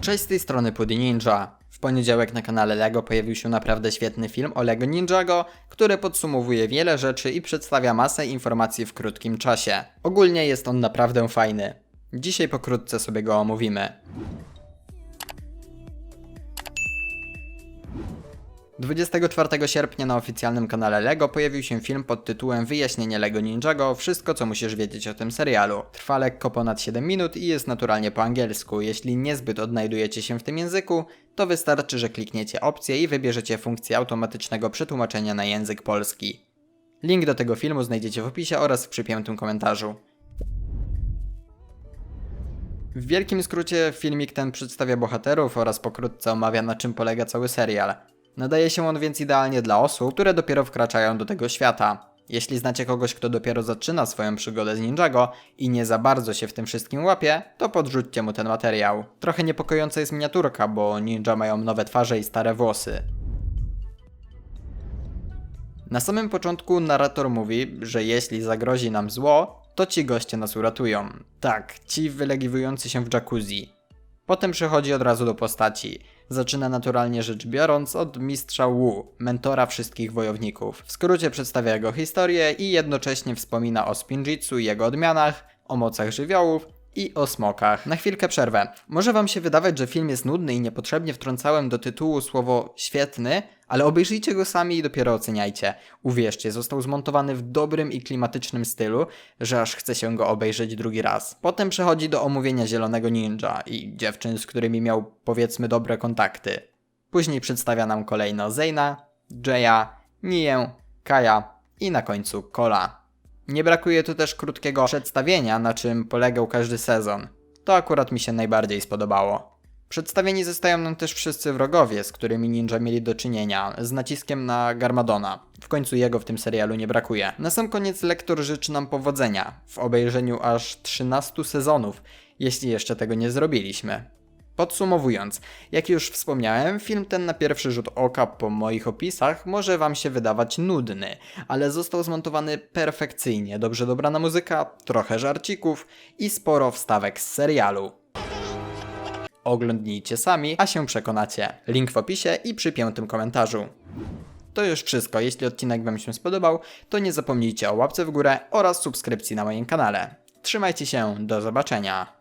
Cześć z tej strony Pudy Ninja. W poniedziałek na kanale LEGO pojawił się naprawdę świetny film o LEGO Ninjago, który podsumowuje wiele rzeczy i przedstawia masę informacji w krótkim czasie. Ogólnie jest on naprawdę fajny. Dzisiaj pokrótce sobie go omówimy. 24 sierpnia na oficjalnym kanale LEGO pojawił się film pod tytułem Wyjaśnienie LEGO Ninjago Wszystko co musisz wiedzieć o tym serialu. Trwa lekko ponad 7 minut i jest naturalnie po angielsku. Jeśli niezbyt odnajdujecie się w tym języku, to wystarczy, że klikniecie opcję i wybierzecie funkcję automatycznego przetłumaczenia na język polski. Link do tego filmu znajdziecie w opisie oraz w przypiętym komentarzu. W wielkim skrócie filmik ten przedstawia bohaterów oraz pokrótce omawia na czym polega cały serial. Nadaje się on więc idealnie dla osób, które dopiero wkraczają do tego świata. Jeśli znacie kogoś, kto dopiero zaczyna swoją przygodę z Ninjago i nie za bardzo się w tym wszystkim łapie, to podrzućcie mu ten materiał. Trochę niepokojąca jest miniaturka, bo ninja mają nowe twarze i stare włosy. Na samym początku narrator mówi, że jeśli zagrozi nam zło, to ci goście nas uratują. Tak, ci wylegiwujący się w jacuzzi. Potem przechodzi od razu do postaci. Zaczyna naturalnie rzecz biorąc od mistrza Wu, mentora wszystkich wojowników. W skrócie przedstawia jego historię i jednocześnie wspomina o spinjitsu i jego odmianach, o mocach żywiołów i o smokach. Na chwilkę przerwę. Może wam się wydawać, że film jest nudny i niepotrzebnie wtrącałem do tytułu słowo świetny, ale obejrzyjcie go sami i dopiero oceniajcie. Uwierzcie, został zmontowany w dobrym i klimatycznym stylu, że aż chce się go obejrzeć drugi raz. Potem przechodzi do omówienia Zielonego Ninja i dziewczyn, z którymi miał powiedzmy dobre kontakty. Później przedstawia nam kolejno Zeyna, Jaya, Nię, Kaja i na końcu Kola. Nie brakuje tu też krótkiego przedstawienia, na czym polegał każdy sezon. To akurat mi się najbardziej spodobało. Przedstawieni zostają nam też wszyscy wrogowie, z którymi ninja mieli do czynienia, z naciskiem na Garmadona. W końcu jego w tym serialu nie brakuje. Na sam koniec lektor życzy nam powodzenia w obejrzeniu aż 13 sezonów, jeśli jeszcze tego nie zrobiliśmy. Podsumowując, jak już wspomniałem, film ten na pierwszy rzut oka po moich opisach może Wam się wydawać nudny, ale został zmontowany perfekcyjnie, dobrze dobrana muzyka, trochę żarcików i sporo wstawek z serialu. Oglądnijcie sami, a się przekonacie. Link w opisie i przypiętym komentarzu. To już wszystko. Jeśli odcinek Wam się spodobał, to nie zapomnijcie o łapce w górę oraz subskrypcji na moim kanale. Trzymajcie się, do zobaczenia.